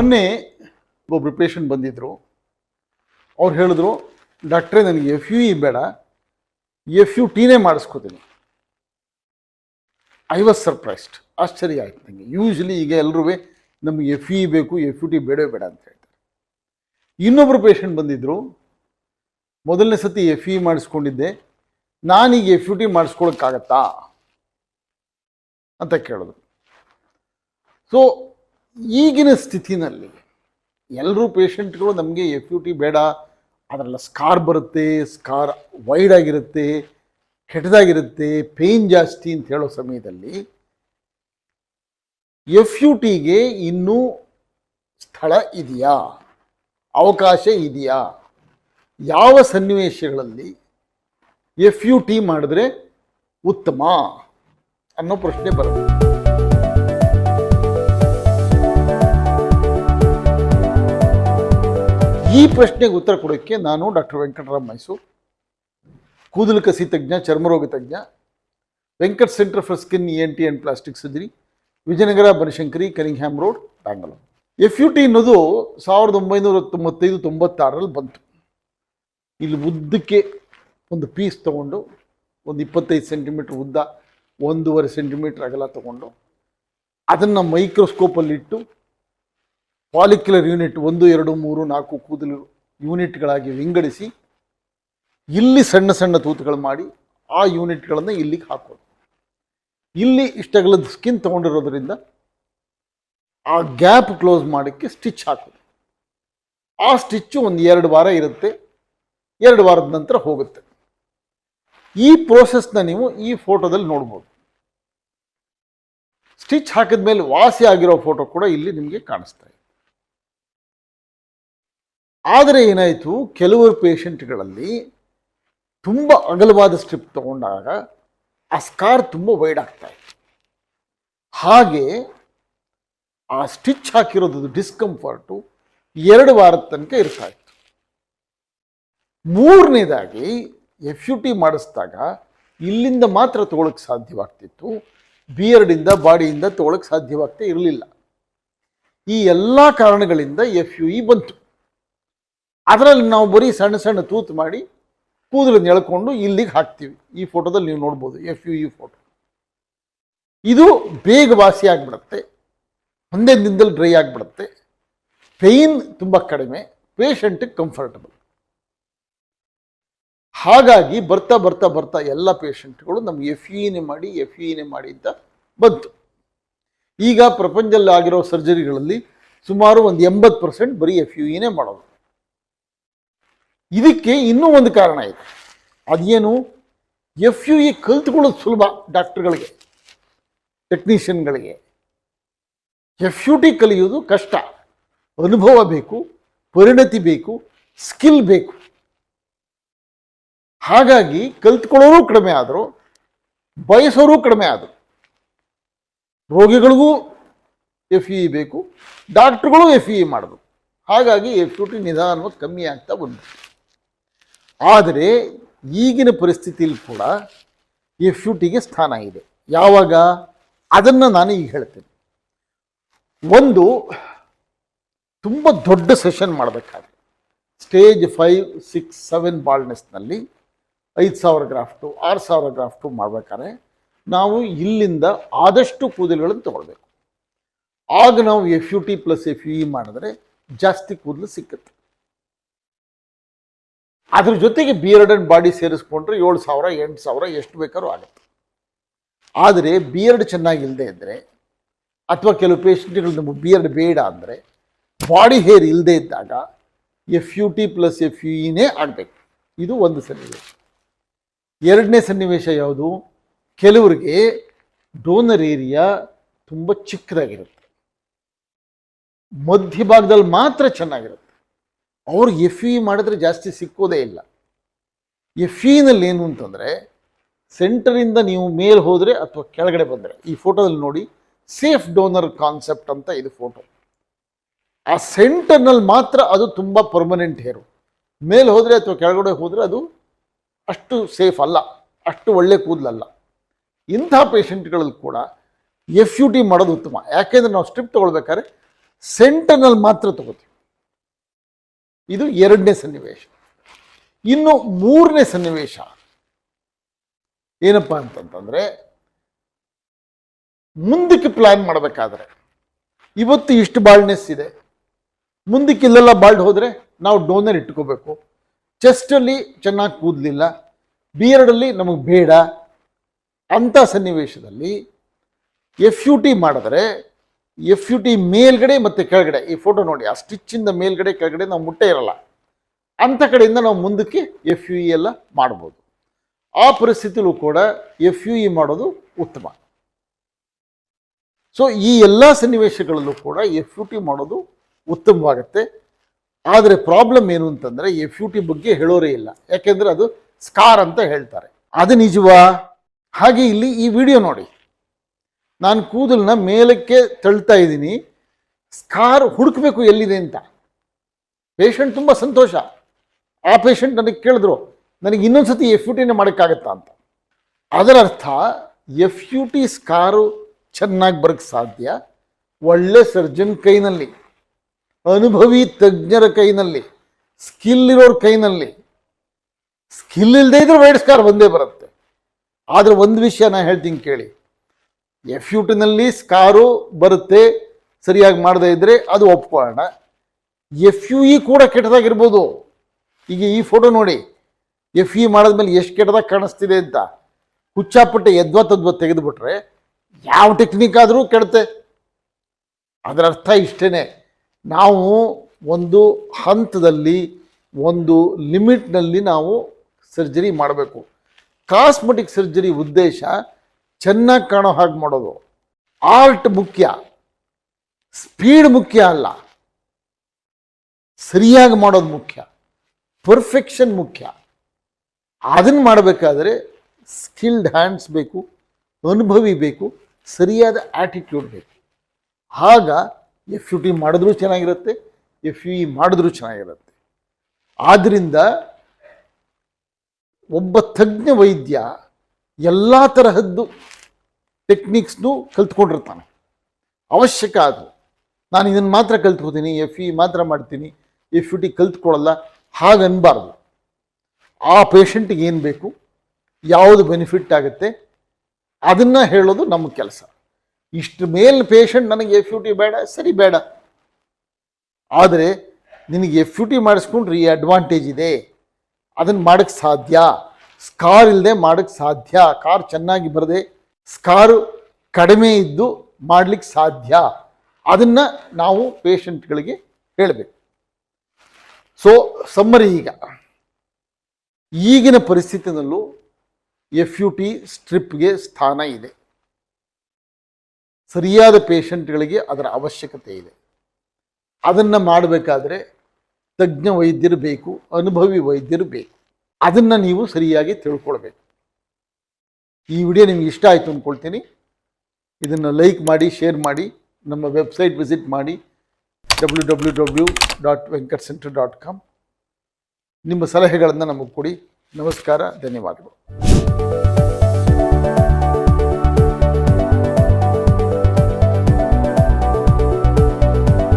ಮೊನ್ನೆ ಒಬ್ಬರು ಪೇಷಂಟ್ ಬಂದಿದ್ದರು ಅವ್ರು ಹೇಳಿದ್ರು, ಡಾಕ್ಟ್ರೇ, ನನಗೆ ಎಫ್ ಯು ಇ ಬೇಡ. ಎಫ್ ಯು ಟೀನೇ ಮಾಡಿಸ್ಕೋತೀನಿ. ಐ ವಾಸ್ ಸರ್ಪ್ರೈಸ್ಡ್ ಆಶ್ಚರ್ಯ ಆಯ್ತು ನನಗೆ ಯೂಶ್ವಲಿ ಈಗ ಎಲ್ಲರೂ ನಮಗೆ ಎಫ್ ಯು ಇ ಬೇಕು ಎಫ್ ಯು ಟಿ ಬೇಡವೇ ಬೇಡ ಅಂತ ಹೇಳ್ತಾರೆ. ಇನ್ನೊಬ್ಬರು ಪೇಷಂಟ್ ಬಂದಿದ್ದರು ಮೊದಲನೇ ಸತಿ ಎಫ್ ಇ ಮಾಡಿಸ್ಕೊಂಡಿದ್ದೆ. ನಾನೀಗ ಎಫ್ ಯು ಟಿ ಮಾಡಿಸ್ಕೊಳಕ್ಕಾಗತ್ತಾ? ಅಂತ ಕೇಳಿದ್ರು. ಸೊ ಈಗಿನ ಸ್ಥಿತಿನಲ್ಲಿ ಎಲ್ಲರೂ ಪೇಷಂಟ್ಗಳು ನಮಗೆ ಎಫ್ ಬೇಡ, ಅದರಲ್ಲ ಸ್ಕಾರ್ ಬರುತ್ತೆ ಸ್ಕಾರ್ ವೈಡ್ ಆಗಿರುತ್ತೆ, ಕೆಟ್ಟದಾಗಿರುತ್ತೆ ಪೇಯ್ನ್ ಜಾಸ್ತಿ ಅಂತ ಹೇಳೋ ಸಮಯದಲ್ಲಿ ಎಫ್ ಯು ಟಿಗೆ ಇನ್ನೂ ಸ್ಥಳ ಇದೆಯಾ? ಅವಕಾಶ ಇದೆಯಾ? ಯಾವ ಸನ್ನಿವೇಶಗಳಲ್ಲಿ ಎಫ್ ಯು ಟಿ ಮಾಡಿದ್ರೆ ಉತ್ತಮ ಅನ್ನೋ ಪ್ರಶ್ನೆ ಬರುತ್ತೆ. ಈ ಪ್ರಶ್ನೆಗೆ ಉತ್ತರ ಕೊಡೋಕ್ಕೆ ನಾನು ಡಾಕ್ಟರ್ ವೆಂಕಟರಾಮ್ ಮೈಸೂರು, ಕೂದಲು ಕಸಿ ತಜ್ಞ ಚರ್ಮರೋಗ ತಜ್ಞ, Venkat centre for skin E N T and plastic surgery, Vijayanagar, Banashankari ಕರಿಂಗ್ಹ್ಯಾಮ್ road Bangalore F U T ಅನ್ನೋದು ಸಾವಿರದ ಒಂಬೈನೂರ ತೊಂಬತ್ತೈದು, ತೊಂಬತ್ತಾರರಲ್ಲಿ ಬಂತು. ಇಲ್ಲಿ ಉದ್ದಕ್ಕೆ ಒಂದು ಪೀಸ್ ತೊಗೊಂಡು, ಒಂದು ಇಪ್ಪತ್ತೈದು ಸೆಂಟಿಮೀಟ್ರ್ ಉದ್ದ, ಒಂದೂವರೆ ಸೆಂಟಿಮೀಟ್ರ್ ಅಗಲ ತಗೊಂಡು, ಅದನ್ನು ಮೈಕ್ರೋಸ್ಕೋಪಲ್ಲಿಟ್ಟು ಪಾಲಿಕ್ಯುಲರ್ ಯೂನಿಟ್ ಒಂದು, ಎರಡು, ಮೂರು, ನಾಲ್ಕು ಕೂದಲು ಯೂನಿಟ್ಗಳಾಗಿ ವಿಂಗಡಿಸಿ ಇಲ್ಲಿ ಸಣ್ಣ ಸಣ್ಣ ತೂತುಗಳು ಮಾಡಿ ಆ ಯೂನಿಟ್ಗಳನ್ನು ಇಲ್ಲಿಗೆ ಹಾಕೋದು. ಇಲ್ಲಿ ಇಷ್ಟಗಲದ ಸ್ಕಿನ್ ತಗೊಂಡಿರೋದ್ರಿಂದ ಆ ಗ್ಯಾಪ್ ಕ್ಲೋಸ್ ಮಾಡೋಕ್ಕೆ ಸ್ಟಿಚ್ ಹಾಕೋದು. ಆ ಸ್ಟಿಚ್ಚು ಒಂದು ಎರಡು ವಾರ ಇರುತ್ತೆ, ಎರಡು ವಾರದ ನಂತರ ಹೋಗುತ್ತೆ. ಈ ಪ್ರೋಸೆಸ್ನ ನೀವು ಈ ಫೋಟೋದಲ್ಲಿ ನೋಡ್ಬೋದು. ಸ್ಟಿಚ್ ಹಾಕಿದ ಮೇಲೆ ವಾಸಿ ಆಗಿರೋ ಫೋಟೋ ಕೂಡ ಇಲ್ಲಿ ನಿಮಗೆ ಕಾಣಿಸ್ತಾ ಇದೆ. ಆದರೆ ಏನಾಯಿತು? ಕೆಲವರು ಪೇಷಂಟ್ಗಳಲ್ಲಿ ತುಂಬ ಅಗಲವಾದ ಸ್ಟ್ರಿಪ್ ತಗೊಂಡಾಗ ಆ ಸ್ಕಾರ್ ತುಂಬ ವೈಡ್ ಆಗ್ತಾ ಇತ್ತು. ಹಾಗೆ ಆ ಸ್ಟಿಚ್ ಹಾಕಿರೋದು ಡಿಸ್ಕಂಫರ್ಟು ಎರಡು ವಾರದ ತನಕ ಇರ್ತಾ ಇತ್ತು. ಮೂರನೇದಾಗಿ ಎಫ್ ಯು ಟಿ ಮಾಡಿಸಿದಾಗ ಇಲ್ಲಿಂದ ಮಾತ್ರ ತಗೊಳಕ್ಕೆ ಸಾಧ್ಯವಾಗ್ತಿತ್ತು. ಬಿಯರ್ಡಿಂದ, ಬಾಡಿಯಿಂದ ತಗೊಳಕ್ಕೆ ಸಾಧ್ಯವಾಗ್ತಾ ಇರಲಿಲ್ಲ. ಈ ಎಲ್ಲ ಕಾರಣಗಳಿಂದ ಎಫ್ ಯು ಇ ಬಂತು. ಅದರಲ್ಲಿ ನಾವು ಬರೀ ಸಣ್ಣ ಸಣ್ಣ ತೂತು ಮಾಡಿ ಕೂದಲನ್ನು ಎಳ್ಕೊಂಡು ಇಲ್ಲಿಗೆ ಹಾಕ್ತೀವಿ. ಈ ಫೋಟೋದಲ್ಲಿ ನೀವು ನೋಡ್ಬೋದು ಎಫ್ ಯು ಇ ಫೋಟೋ. ಇದು ಬೇಗ ವಾಸಿ ಆಗಿಬಿಡುತ್ತೆ. ಒಂದೇ ದಿನದಲ್ಲಿ ಡ್ರೈ ಆಗಿಬಿಡುತ್ತೆ. ಪೇಯ್ನ್ ತುಂಬ ಕಡಿಮೆ ಪೇಷಂಟಿಗೆ ಕಂಫರ್ಟಬಲ್ ಹಾಗಾಗಿ ಬರ್ತಾ ಬರ್ತಾ ಬರ್ತಾ ಎಲ್ಲ ಪೇಷಂಟ್ಗಳು ನಮ್ಗೆ ಎಫ್ ಇನೇ ಮಾಡಿ ಎಫ್ ಇನೇ ಮಾಡಿ ಅಂತ ಬಂತು. ಈಗ ಪ್ರಪಂಚದಲ್ಲಿ ಆಗಿರೋ ಸರ್ಜರಿಗಳಲ್ಲಿ ಸುಮಾರು ಒಂದು ಎಂಬತ್ತು ಪರ್ಸೆಂಟ್ ಬರೀ ಎಫ್ ಯು ಇನೇ ಮಾಡೋದು. ಇದಕ್ಕೆ ಇನ್ನೂ ಒಂದು ಕಾರಣ ಇದೆ. ಅದೇನು ಎಫ್ ಯು ಇ ಕಲ್ತ್ಕೊಳ್ಳೋದು ಸುಲಭ ಡಾಕ್ಟರ್ಗಳಿಗೆ, ಟೆಕ್ನಿಷಿಯನ್ಗಳಿಗೆ. ಎಫ್ ಯು ಟಿ ಕಲಿಯೋದು ಕಷ್ಟ. ಅನುಭವ ಬೇಕು, ಪರಿಣತಿ ಬೇಕು, ಸ್ಕಿಲ್ ಬೇಕು. ಹಾಗಾಗಿ ಕಲ್ತ್ಕೊಳ್ಳೋರು ಕಡಿಮೆ ಆದರು, ಬಯಸೋರು ಕಡಿಮೆ ಆದರು. ರೋಗಿಗಳಿಗೂ ಎಫ್ ಇ ಬೇಕು, ಡಾಕ್ಟ್ರುಗಳು ಎಫ್ ಇ ಮಾಡಬೇಕು ಹಾಗಾಗಿ ಎಫ್ ಯು ಟಿ ನಿಧಾನವಾಗಿ ಕಮ್ಮಿ ಆಗ್ತಾ ಬಂತು. ಆದರೆ ಈಗಿನ ಪರಿಸ್ಥಿತಿಯಲ್ಲಿ ಕೂಡ ಈ ಯು ಟಿಗೆ ಸ್ಥಾನ ಇದೆ. ಯಾವಾಗ? ಅದನ್ನು ನಾನು ಈಗ ಹೇಳ್ತೇನೆ. ಒಂದು, ತುಂಬ ದೊಡ್ಡ ಸೆಷನ್ ಮಾಡಬೇಕಾದ್ರೆ ಸ್ಟೇಜ್ ಫೈವ್, ಸಿಕ್ಸ್, ಸೆವೆನ್ ಬಾಲ್ನೆಸ್ನಲ್ಲಿ ಐದು ಸಾವಿರ ಗ್ರಾಫ್ಟು ಆರು ಸಾವಿರ ಗ್ರಾಫ್ಟು ಮಾಡ್ಬೇಕಾದ್ರೆ ನಾವು ಇಲ್ಲಿಂದ ಆದಷ್ಟು ಕೂದಲುಗಳನ್ನು ತಗೊಳ್ಬೇಕು. ಆಗ ನಾವು F U T plus F U E ಮಾಡಿದ್ರೆ ಜಾಸ್ತಿ ಕೂದಲು ಸಿಕ್ಕುತ್ತೆ. ಅದ್ರ ಜೊತೆಗೆ ಬಿಯರ್ಡ್ ಅಂಡ್ ಬಾಡಿ ಸೇರಿಸ್ಕೊಂಡ್ರೆ ಏಳು ಸಾವಿರ, ಎಂಟು ಸಾವಿರ ಎಷ್ಟು ಬೇಕಾದ್ರೂ ಆಗುತ್ತೆ. ಆದರೆ ಬಿಯರ್ಡ್ ಚೆನ್ನಾಗಿಲ್ಲದೆ ಇದ್ದರೆ ಅಥವಾ ಕೆಲವು ಪೇಷಂಟ್ಗಳು ನಮಗೆ ಬಿಯರ್ಡ್ ಬೇಡ ಅಂದರೆ ಬಾಡಿ ಹೇರ್ ಇಲ್ಲದೆ ಇದ್ದಾಗ F U T plus F U ಇನೇ ಆಗಬೇಕು. ಇದು ಒಂದು ಸನ್ನಿವೇಶ. ಎರಡನೇ ಸನ್ನಿವೇಶ ಯಾವುದು? ಕೆಲವರಿಗೆ ಡೋನರ್ ಏರಿಯಾ ತುಂಬ ಚಿಕ್ಕದಾಗಿರುತ್ತೆ. ಮಧ್ಯಭಾಗದಲ್ಲಿ ಮಾತ್ರ ಚೆನ್ನಾಗಿರುತ್ತೆ. ಅವ್ರಿಗೆ ಎಫ್ ಇ ಮಾಡಿದ್ರೆ ಜಾಸ್ತಿ ಸಿಕ್ಕೋದೇ ಇಲ್ಲ. ಎಫ್ ಇನಲ್ಲಿ ಏನು ಅಂತಂದರೆ ಸೆಂಟರಿಂದ ನೀವು ಮೇಲೆ ಹೋದರೆ ಅಥವಾ ಕೆಳಗಡೆ ಬಂದರೆ, ಈ ಫೋಟೋದಲ್ಲಿ ನೋಡಿ ಸೇಫ್ ಡೋನರ್ ಕಾನ್ಸೆಪ್ಟ್ ಅಂತ ಇದು ಫೋಟೋ ಆ ಸೆಂಟರ್ನಲ್ಲಿ ಮಾತ್ರ ಅದು ತುಂಬ ಪರ್ಮನೆಂಟ್ ಹೇರು ಮೇಲೆ ಹೋದರೆ ಅಥವಾ ಕೆಳಗಡೆ ಹೋದರೆ ಅದು ಅಷ್ಟು ಸೇಫ್ ಅಲ್ಲ, ಅಷ್ಟು ಒಳ್ಳೆ ಕೂದಲಲ್ಲ. ಇಂಥ ಪೇಷಂಟ್ಗಳಲ್ಲಿ ಕೂಡ ಎಫ್ ಯು ಟಿ ಮಾಡೋದು ಉತ್ತಮ. ಯಾಕೆಂದರೆ ನಾವು ಸ್ಟ್ರಿಪ್ ತೊಗೊಳ್ಬೇಕಾದ್ರೆ ಸೆಂಟರ್ನಲ್ಲಿ ಮಾತ್ರ ತಗೋತೀವಿ. ಇದು ಎರಡನೇ ಸನ್ನಿವೇಶ. ಇನ್ನು ಮೂರನೇ ಸನ್ನಿವೇಶ ಏನಪ್ಪ ಅಂತಂತಂದರೆ ಮುಂದಕ್ಕೆ ಪ್ಲಾನ್ ಮಾಡಬೇಕಾದ್ರೆ. ಇವತ್ತು ಇಷ್ಟು ಬಾಳ್ನೆಸ್ ಇದೆ. ಮುಂದಕ್ಕೆ ಇಲ್ಲೆಲ್ಲ ಬಾಲ್ಡ್ ಹೋದರೆ ನಾವು ಡೋನರ್ ಇಟ್ಕೋಬೇಕು. ಚೆಸ್ಟಲ್ಲಿ ಚೆನ್ನಾಗಿ ಕೂದಲಿಲ್ಲ. ಬಿಯರ್ಡಲ್ಲಿ ನಮಗೆ ಬೇಡ. ಅಂಥ ಸನ್ನಿವೇಶದಲ್ಲಿ ಎಫ್ ಯು ಟಿ ಮಾಡಿದ್ರೆ ಎಫ್ ಯು ಟಿ ಮೇಲ್ಗಡೆ ಮತ್ತು ಕೆಳಗಡೆ. ಈ ಫೋಟೋ ನೋಡಿ, ಆ ಸ್ಟಿಚ್ಚಿಂದ ಮೇಲ್ಗಡೆ, ಕೆಳಗಡೆ ನಾವು ಮುಟ್ಟೆ ಇರಲ್ಲ. ಅಂಥ ಕಡೆಯಿಂದ ನಾವು ಮುಂದಕ್ಕೆ ಎಫ್ ಯು ಇ ಎಲ್ಲ ಮಾಡ್ಬೋದು. ಆ ಪರಿಸ್ಥಿತಿಲೂ ಕೂಡ ಎಫ್ ಯು ಇ ಮಾಡೋದು ಉತ್ತಮ. ಸೊ ಈ ಎಲ್ಲ ಸನ್ನಿವೇಶಗಳಲ್ಲೂ ಕೂಡ ಎಫ್ ಯು ಟಿ ಮಾಡೋದು ಉತ್ತಮವಾಗುತ್ತೆ. ಆದರೆ ಪ್ರಾಬ್ಲಮ್ ಏನು ಅಂತಂದರೆ ಎಫ್ ಯು ಟಿ ಬಗ್ಗೆ ಹೇಳೋರೇ ಇಲ್ಲ. ಯಾಕೆಂದರೆ ಅದು ಸ್ಕಾರ್ ಅಂತ ಹೇಳ್ತಾರೆ. ಅದು ನಿಜವಾ? ಹಾಗೆ ಇಲ್ಲಿ ಈ ವಿಡಿಯೋ ನೋಡಿ. ನಾನು ಕೂದಲನ್ನ ಮೇಲಕ್ಕೆ ತಳ್ತಾ ಇದ್ದೀನಿ, ಸ್ಕಾರ್ ಹುಡುಕಬೇಕು ಎಲ್ಲಿದೆ ಅಂತ. ಪೇಷಂಟ್ ತುಂಬ ಸಂತೋಷ. ಆ ಪೇಷಂಟ್ ನನಗೆ ಕೇಳಿದ್ರು, ನನಗೆ ಇನ್ನೊಂದ್ಸತಿ ಎಫ್ ಯು ಟಿನೇ ಮಾಡೋಕ್ಕಾಗತ್ತಾ ಅಂತ. ಅದರ ಅರ್ಥ ಎಫ್ ಯು ಟಿ ಸ್ಕಾರು ಚೆನ್ನಾಗಿ ಬರೋಕ್ಕೆ ಸಾಧ್ಯ. ಒಳ್ಳೆ ಸರ್ಜನ್ ಕೈನಲ್ಲಿ, ಅನುಭವಿ ತಜ್ಞರ ಕೈನಲ್ಲಿ ಸ್ಕಿಲ್ ಇರೋರ ಕೈನಲ್ಲಿ. ಸ್ಕಿಲ್ ಇಲ್ಲದೆ ಇದ್ರೆ ವೈಡ್ ಸ್ಕಾರ್ ಬಂದೇ ಬರುತ್ತೆ. ಆದರೆ ಒಂದು ವಿಷಯ ನಾನು ಹೇಳ್ತೀನಿ ಕೇಳಿ. ಎಫ್ ಯು ಟಿನಲ್ಲಿ ಸ್ಕಾರು ಬರುತ್ತೆ, ಸರಿಯಾಗಿ ಮಾಡದೇ ಇದ್ದರೆ ಅದು ಒಪ್ಕೊಳ್ಳೋಣ ಎಫ್ ಯು ಇ ಕೂಡ ಕೆಟ್ಟದಾಗಿರ್ಬೋದು. ಈಗ ಈ ಫೋಟೋ ನೋಡಿ ಎಫ್ ಇ ಮಾಡಿದ್ಮೇಲೆ ಎಷ್ಟು ಕೆಟ್ಟದಾಗ ಕಾಣಿಸ್ತಿದೆ ಅಂತ. ಹುಚ್ಚಾಪಟ್ಟೆ ಎದ್ವ ತದ್ವ ತೆಗೆದುಬಿಟ್ರೆ ಯಾವ ಟೆಕ್ನಿಕ್ ಆದರೂ ಕೆಡುತ್ತೆ. ಅದರ ಅರ್ಥ ಇಷ್ಟೇ ನಾವು ಒಂದು ಹಂತದಲ್ಲಿ, ಒಂದು ಲಿಮಿಟ್ನಲ್ಲಿ ನಾವು ಸರ್ಜರಿ ಮಾಡಬೇಕು. ಕಾಸ್ಮೆಟಿಕ್ ಸರ್ಜರಿ ಉದ್ದೇಶ ಚೆನ್ನಾಗಿ ಕಾಣೋ ಹಾಗೆ ಮಾಡೋದು. ಆರ್ಟ್ ಮುಖ್ಯ. ಸ್ಪೀಡ್ ಮುಖ್ಯ ಅಲ್ಲ. ಸರಿಯಾಗಿ ಮಾಡೋದು ಮುಖ್ಯ. ಪರ್ಫೆಕ್ಷನ್ ಮುಖ್ಯ. ಅದನ್ನು ಮಾಡಬೇಕಾದ್ರೆ ಸ್ಕಿಲ್ಡ್ ಹ್ಯಾಂಡ್ಸ್ ಬೇಕು, ಅನುಭವಿ ಬೇಕು, ಸರಿಯಾದ ಆಟಿಟ್ಯೂಡ್ ಬೇಕು. ಆಗ ಎಫ್ ಯು ಟಿ ಮಾಡಿದ್ರೂ ಚೆನ್ನಾಗಿರುತ್ತೆ, ಎಫ್ ಯು ಇ ಮಾಡಿದ್ರೂ ಚೆನ್ನಾಗಿರುತ್ತೆ. ಆದ್ದರಿಂದ ಒಬ್ಬ ತಜ್ಞ ವೈದ್ಯ ಎಲ್ಲ ತರಹದ್ದು ಟೆಕ್ನಿಕ್ಸ್ನು ಕಲ್ತ್ಕೊಂಡಿರ್ತಾನೆ. ಅವಶ್ಯಕ ಅದು. ನಾನು ಇದನ್ನು ಮಾತ್ರ ಕಲ್ತ್ಕೋತೀನಿ ಎಫ್ ಇ ಮಾತ್ರ ಮಾಡ್ತೀನಿ. ಎಫ್ ಯು ಟಿ ಕಲ್ತ್ಕೊಳ್ಳಲ್ಲ ಹಾಗನ್ಬಾರ್ದು ಆ ಪೇಷಂಟಿಗೆ ಏನು ಬೇಕು, ಯಾವುದು ಬೆನಿಫಿಟ್ ಆಗುತ್ತೆ, ಅದನ್ನು ಹೇಳೋದು ನಮ್ಮ ಕೆಲಸ. ಇಷ್ಟು ಮೇಲ್ ಪೇಷಂಟ್ ನನಗೆ ಎಫ್ ಯು ಟಿ ಬೇಡ, ಸರಿ ಬೇಡ. ಆದರೆ ನಿನಗೆ ಎಫ್ ಯು ಟಿ ಮಾಡಿಸ್ಕೊಂಡ್ರೆ ಈ ಅಡ್ವಾಂಟೇಜ್ ಇದೆ. ಅದನ್ನು ಮಾಡೋಕ್ಕೆ ಸಾಧ್ಯ. ಸ್ಕಾರ್ ಇಲ್ಲದೆ ಮಾಡೋಕ್ಕೆ ಸಾಧ್ಯ, ಕಾರ್ ಚೆನ್ನಾಗಿ ಬರದೆ ಸ್ಕಾರು ಕಡಿಮೆ ಇದ್ದು ಮಾಡ್ಲಿಕ್ಕೆ ಸಾಧ್ಯ. ಅದನ್ನು ನಾವು ಪೇಷಂಟ್ಗಳಿಗೆ ಹೇಳಬೇಕು. ಸೊ ಸಮ್ಮರಿ ಈಗ. ಈಗಿನ ಪರಿಸ್ಥಿತಿನಲ್ಲೂ ಎಫ್ ಯು ಟಿ ಸ್ಟ್ರಿಪ್ಗೆ ಸ್ಥಾನ ಇದೆ. ಸರಿಯಾದ ಪೇಷಂಟ್ಗಳಿಗೆ ಅದರ ಅವಶ್ಯಕತೆ ಇದೆ. ಅದನ್ನು ಮಾಡಬೇಕಾದ್ರೆ ತಜ್ಞ ವೈದ್ಯರು ಬೇಕು, ಅನುಭವಿ ವೈದ್ಯರು ಬೇಕು. ಅದನ್ನು ನೀವು ಸರಿಯಾಗಿ ತಿಳ್ಕೊಳ್ಬೇಕು. ಈ ವಿಡಿಯೋ ನಿಮ್ಗೆ ಇಷ್ಟ ಆಯಿತು ಅಂದ್ಕೊಳ್ತೀನಿ ಇದನ್ನು ಲೈಕ್ ಮಾಡಿ ಶೇರ್ ಮಾಡಿ, ನಮ್ಮ ವೆಬ್ಸೈಟ್ ವಿಸಿಟ್ ಮಾಡಿ W W W dot Venkat centre dot com ನಿಮ್ಮ ಸಲಹೆಗಳನ್ನು ನಮಗೆ ಕೊಡಿ. ನಮಸ್ಕಾರ, ಧನ್ಯವಾದಗಳು.